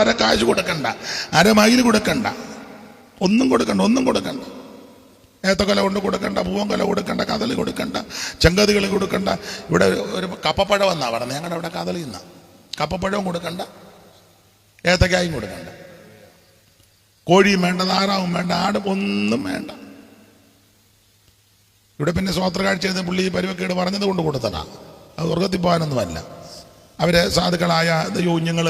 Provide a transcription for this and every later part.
അര കാശ് കൊടുക്കണ്ട അര മയിൽ കൊടുക്കണ്ട. ഒന്നും കൊടുക്കണ്ട ഒന്നും കൊടുക്കണ്ട. ഏത്തക്കൊല കൊണ്ട് കൊടുക്കണ്ട പൂവൻകൊല കൊടുക്കണ്ട കദളി കൊടുക്കണ്ട ചെങ്കതികൾ കൊടുക്കണ്ട. ഇവിടെ ഒരു കപ്പപ്പഴം വന്നാ പറഞ്ഞത് ഞങ്ങളുടെ അവിടെ കഥലി എന്നാ കപ്പപ്പഴവും കൊടുക്കണ്ട ഏത്തക്കായും കൊടുക്കണ്ട. കോഴിയും വേണ്ട താറാവും വേണ്ട ആടും ഒന്നും വേണ്ട. ഇവിടെ പിന്നെ സ്വാത്ര കാഴ്ച പുള്ളി പരിവക്കേട് പറഞ്ഞത് കൊണ്ട് കൊടുത്തടാ അത് സ്വർഗത്തിൽ പോകാനൊന്നുമല്ല. അവരെ സാധുക്കളായ ദൈവകുഞ്ഞുങ്ങൾ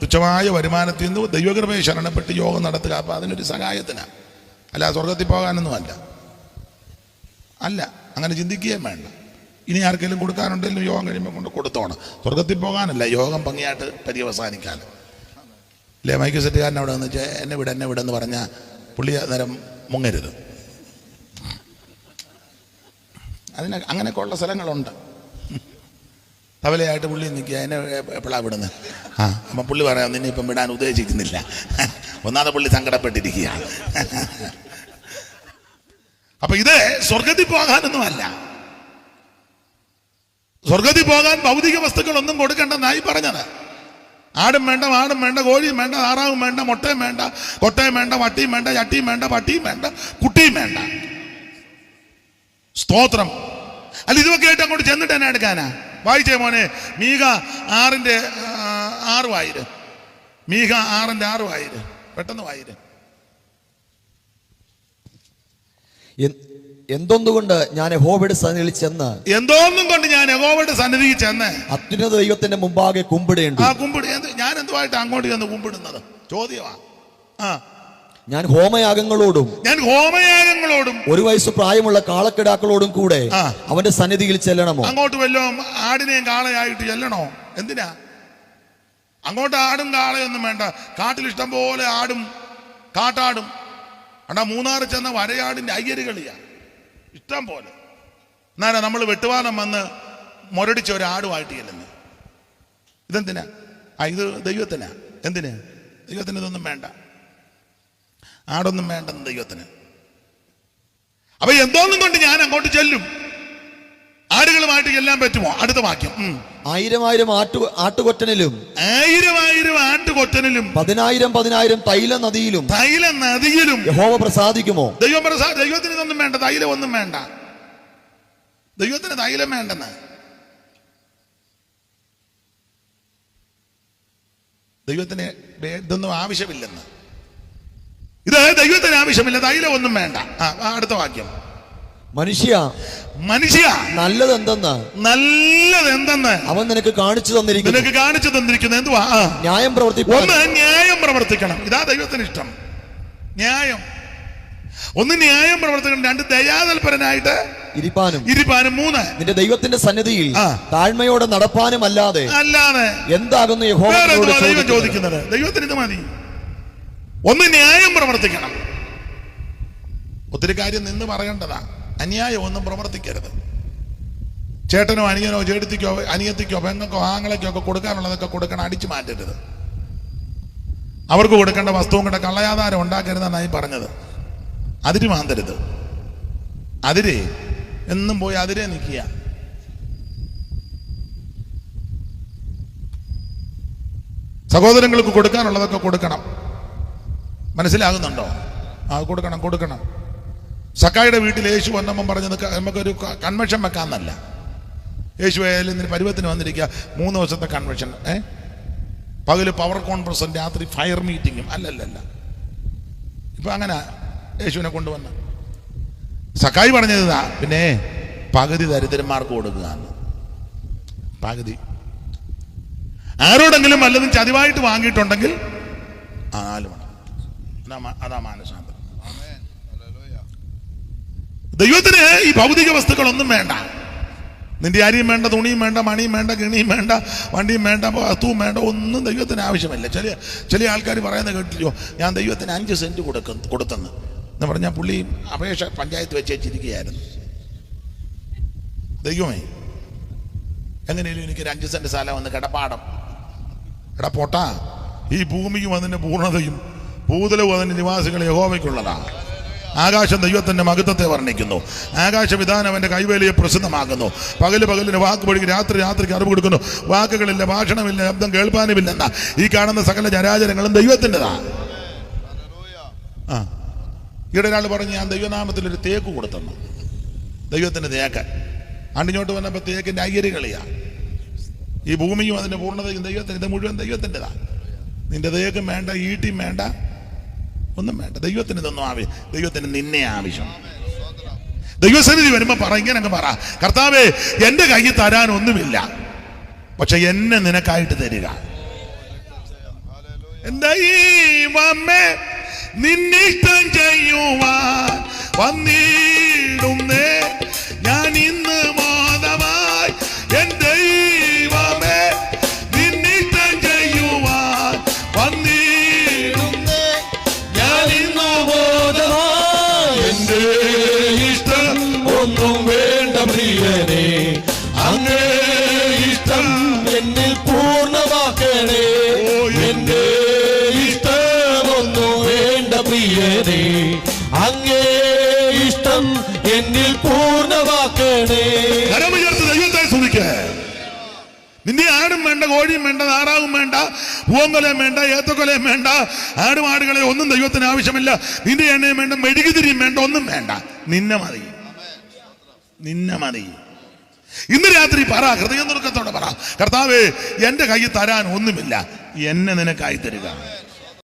തുച്ഛമായ വരുമാനത്തിൽ നിന്ന് ദൈവകൃപയെ ശരണപ്പെട്ട് യോഗം നടത്തുക. അപ്പോൾ അതിനൊരു സഹായത്തിനാണ് അല്ല സ്വർഗത്തിൽ പോകാനൊന്നുമല്ല അല്ല. അങ്ങനെ ചിന്തിക്കുകയും വേണ്ട. ഇനി ആർക്കെങ്കിലും കൊടുക്കാനുണ്ടെങ്കിലും യോഗം കഴിയുമ്പോൾ കൊണ്ട് കൊടുത്തോണം. സ്വർഗത്തിൽ പോകാനല്ല യോഗം ഭംഗിയായിട്ട് പര്യവസാനിക്കാൻ. അല്ലേ മൈക്ക് സെറ്റുകാരൻ അവിടെ വന്നു വെച്ചാൽ എന്നെ വിട എന്നെ വിടെന്ന് പറഞ്ഞാൽ പുള്ളി നേരം മുങ്ങരുത്. അതിന് അങ്ങനെയൊക്കെ ഉള്ള സ്ഥലങ്ങളുണ്ട്. തവലയായിട്ട് പുള്ളി നിൽക്കുക എന്നെ എപ്പോഴാണ് വിടുന്നത് ആ അപ്പം പുള്ളി പറയാം നിന്നെ ഇപ്പം വിടാൻ ഉദ്ദേശിക്കുന്നില്ല. ഒന്നാമത് പുള്ളി സങ്കടപ്പെട്ടിരിക്കുക അപ്പൊ ഇത് സ്വർഗത്തിൽ പോകാനൊന്നുമല്ല സ്വർഗത്തിൽ പോകാൻ ഭൗതിക വസ്തുക്കളൊന്നും കൊടുക്കണ്ടെന്നായി പറഞ്ഞത്. ആടും വേണ്ട ആടും വേണ്ട കോഴിയും വേണ്ട താറാവും വേണ്ട മുട്ടയും വേണ്ട കൊട്ടയും വേണ്ട വട്ടിയും വേണ്ട ചട്ടിയും വേണ്ട പട്ടിയും വേണ്ട കുട്ടിയും വേണ്ട. സ്തോത്രം. അല്ല ഇതൊക്കെ ആയിട്ട് അങ്ങോട്ട് ചെന്നിട്ട് എന്നെ എടുക്കാനാ? വായിച്ചേ മോനെ. മീക ആറിന്റെ ആറു വായിര്. മീക ആറിന്റെ ആറ് വായിര്. പെട്ടെന്ന് വായിര്. എന്തൊന്നുകൊണ്ട് ഞാൻ യഹോവയുടെ സന്നിധിയിൽ ചെന്ന് എന്തോന്നും കൊണ്ട് ഞാൻ യഹോവയുടെ സന്നിധിയിൽ ചെന്ന് അത്യുന്നത ദൈവത്തിന്റെ മുമ്പാകെ കുമ്പിടേണ്ടു? ആ കുമ്പിട് ഞാൻ എന്തുമായിട്ട് അങ്ങോട്ട് ചെന്ന് കുമ്പിടുന്നത്? ചോദ്യമാ. ആ. ഞാൻ ഹോമയാഗങ്ങളോടും ഞാൻ ഹോമയാഗങ്ങളോടും ഒരു വയസ്സ് പ്രായമുള്ള കാളക്കിടാക്കളോടും കൂടെ അവന്റെ സന്നിധിയിൽ ചെല്ലണമോ? അങ്ങോട്ട് വല്ലതും ആടിനെയും കാളയായിട്ട് ചെല്ലണോ? എന്തിനാ? അങ്ങോട്ട് ആടും കാളയൊന്നും വേണ്ട. കാട്ടിൽ ഇഷ്ടം പോലെ ആടും കാട്ടാടും. അണ്ടാ മൂന്നാറ് ചെന്ന വരയാടിന്റെ അയ്യര് കളിയാ. ഇഷ്ടം പോലെ. എന്നാലും നമ്മൾ വെട്ടുവാനം വന്ന് മുരടിച്ച ഒരു ആടുമായിട്ട് ചെല്ലുന്നു. ഇതെന്തിനാ? ആ ഇത് ദൈവത്തിനാ. എന്തിനാ? ദൈവത്തിന് ഇതൊന്നും വേണ്ട. ആടൊന്നും വേണ്ടെന്ന് ദൈവത്തിന്. അപ്പൊ എന്തോന്നും കൊണ്ട് ഞാൻ അങ്ങോട്ട് ചെല്ലും. ആടുകളുമായിട്ട് ചെല്ലാൻ പറ്റുമോ? അടുത്ത വാക്യം. ആയിരം ആയിരം ആട്ടു ആട്ടുകൊറ്റനിലും. ആയിരം ആയിരം ആട്ടുകൊറ്റനിലും. പതിനായിരം പതിനായിരം തൈല നദിയിലും. തൈല നദിയിലും. യഹോവ പ്രസാദിക്കുമോ? ദൈവം പ്രസാദ ദൈവത്തിന് ഇതൊന്നും വേണ്ട തൈലം ഒന്നും വേണ്ട. ദൈവത്തിന് തൈലം വേണ്ടെന്ന്. ദൈവത്തിന് ഇതൊന്നും ആവശ്യമില്ലെന്ന്. ഇത് ദൈവത്തിന് ആവശ്യമില്ല തൈലം ഒന്നും വേണ്ട. അടുത്ത വാക്യം. മനുഷ്യ മനുഷ്യ നല്ലത് എന്തെന്ന് നല്ലത് എന്തെന്ന് അവൻ നിനക്ക് കാണിച്ചു തന്നിരിക്കുന്നു. നിനക്ക് കാണിച്ചു തന്നിരിക്കുന്നു എന്തുവാ? ന്യായം പ്രവർത്തിക്കണം ഒന്ന് ന്യായം പ്രവർത്തിക്കണം. ഇതാ ദൈവത്തിന് ഇഷ്ടം. ന്യായം. ഒന്ന് ന്യായം പ്രവർത്തിക്കണം. രണ്ട് ദയാതൽപരനായിട്ട് ഇരിപ്പാനും. ഇരിപ്പാനും. മൂന്ന്. നിന്റെ ദൈവത്തിന്റെ സന്നിധിയിൽ താഴ്മയോടെ നടപ്പാനും അല്ലാതെ അല്ലാതെ എന്താകുന്നു ദൈവം ചോദിക്കുന്നത്? ദൈവത്തിന് ഇത് മതി. ഒന്ന് ന്യായം പ്രവർത്തിക്കണം. ഒത്തിരി കാര്യം നിന്ന് പറയേണ്ടതാ. അന്യായം ഒന്നും പ്രവർത്തിക്കരുത്. ചേട്ടനോ അനിയനോ ചേട്ടത്തിക്കോ അനിയത്തിക്കോ പെങ്ങൾക്കോ ആങ്ങളയ്ക്കോ ഒക്കെ കൊടുക്കാനുള്ളതൊക്കെ കൊടുക്കണം അടിച്ചു മാറ്റരുത്. അവർക്ക് കൊടുക്കേണ്ട വസ്തുവും കൂടെ കള്ളയാധാരം ഉണ്ടാക്കരുതെന്നായി പറഞ്ഞത്. അതിര് മാന്തരുത്. അതിരെ എന്നും പോയി അതിരെ നിൽക്കുക. സഹോദരങ്ങൾക്ക് കൊടുക്കാനുള്ളതൊക്കെ കൊടുക്കണം. മനസ്സിലാകുന്നുണ്ടോ? ആ കൊടുക്കണം കൊടുക്കണം. സക്കായുടെ വീട്ടിൽ യേശു വന്നപ്പം പറഞ്ഞത് നമുക്കൊരു കൺവെൻഷൻ വെക്കാമെന്നല്ല. യേശു ആയാലും ഇതിന് പരുവത്തിന് വന്നിരിക്കുക. മൂന്ന് ദിവസത്തെ കൺവെൻഷൻ ഏ? പകൽ പവർ കോൺഫറൻസും രാത്രി ഫയർ മീറ്റിങ്ങും അല്ലല്ലല്ല. ഇപ്പം അങ്ങനെ യേശുവിനെ കൊണ്ടുവന്ന. സക്കായി പറഞ്ഞത് ഇതാ പിന്നെ പകുതി ദരിദ്രന്മാർക്ക് കൊടുക്കുക എന്ന്. പകുതി. ആരോടെങ്കിലും വല്ലതും ചതിവായിട്ട് വാങ്ങിയിട്ടുണ്ടെങ്കിൽ ആ നാല് മണം അതാ മാനസാന്തരം ദൈവത്തിന് ഈ ഭൗതിക വസ്തുക്കളൊന്നും വേണ്ട. നിന്റെ അരിയും വേണ്ട തുണിയും വേണ്ട മണിയും വേണ്ട കിണിയും വേണ്ട വണ്ടിയും വേണ്ട വസ്തുവും വേണ്ട ഒന്നും ദൈവത്തിന് ആവശ്യമില്ല. ചില ചില ആൾക്കാർ പറയുന്നത് കേട്ടില്ലയോ ഞാൻ ദൈവത്തിന് അഞ്ച് സെന്റ് കൊടുക്കും കൊടുത്തെന്ന്. എന്ന് പറഞ്ഞാൽ പുള്ളി അപേക്ഷ പഞ്ചായത്ത് വെച്ച് വെച്ചിരിക്കുകയായിരുന്നു. ദൈവമേ എങ്ങനെയും എനിക്കൊരു അഞ്ച് സെന്റ് സ്ഥലം വന്ന് കിടപ്പാടം. എടാ പോട്ടാ ഈ ഭൂമിയും അതിന്റെ പൂർണതയും ഭൂതലവും അതിന്റെ നിവാസികൾ യഹോവയ്ക്കുള്ളതാണ്. ആകാശം ദൈവത്തിന്റെ മഹത്വത്തെ വർണിക്കുന്നു. ആകാശവിധാനം അവന്റെ കൈവേലിയെ പ്രസിദ്ധമാക്കുന്നു. പകൽ പകലിന് വാക്ക് പൊഴുകി രാത്രി രാത്രിക്ക് അറിവ് കൊടുക്കുന്നു. വാക്കുകളില്ല ഭാഷണമില്ല ശബ്ദം കേൾപ്പാനുമില്ലെന്ന ഈ കാണുന്ന സകല ചരാചരങ്ങളും ദൈവത്തിന്റെതാണ്. ആ. ഈയിടെ ഒരാൾ പറഞ്ഞ് ഞാൻ ദൈവനാമത്തിൽ ഒരു തേക്ക് കൊടുത്തെന്നു. ദൈവത്തിന്റെ തേക്ക്. അണ്ടിഞ്ഞോട്ട് വന്നപ്പോൾ തേക്കിന്റെ അയ്യര് കളിയാ ഈ ഭൂമിയും അതിന്റെ പൂർണതയും ദൈവത്തിന് ഇത് മുഴുവൻ ദൈവത്തിന്റെതാണ്. നിന്റെ തേക്കും വേണ്ട ഈട്ടിയും വേണ്ട ഒന്നും വേണ്ട. ദൈവത്തിന് ഇതൊന്നും ആവശ്യം ദൈവത്തിന് നിന്നെ ആവശ്യം. ദൈവസന്നിധി വരുമ്പോൾ പറ ഇങ്ങനെ പറ. കർത്താവേ എന്റെ കയ്യിൽ തരാനൊന്നുമില്ല പക്ഷെ എന്നെ നിനക്കായിട്ട് തരിക. ദൈവമേ നിന്നിഷ്ടം ചെയ്യുവാൻ വന്നിടുന്നേ. ഞാൻ ഇന്ന് ഇഷ്ടം എന്നിൽ പൂർണമാക്കണേ. എന്റെ ഇഷ്ടമൊന്നും വേണ്ട പ്രിയനെ. അങ്ങേ ഇഷ്ടം എന്നിൽ പൂർണമാക്കണേ. കരമുയർത്ത് ദൈവത്തെ സ്തുതിക്ക്. നിന്റെ ആടും വേണ്ട കോഴിയും വേണ്ട താറാവും വേണ്ട പൂവങ്കൊലയും വേണ്ട ഏത്തക്കൊലയും വേണ്ട ആടുമാടുകളെ ഒന്നും ദൈവത്തിന് ആവശ്യമില്ല. നിന്റെ എണ്ണയും വേണ്ട മെഴുകുതിരിയും വേണ്ട ഒന്നും വേണ്ട. നിന്നെ മതി നിന്നെ മതി ഇന്ന് രാത്രി പറ ഹൃദയ നുറുക്കത്തോടെ പറ. കർത്താവേ എന്റെ കയ്യിൽ തരാൻ ഒന്നുമില്ല. എന്നെ നിനക്കായി തരിക.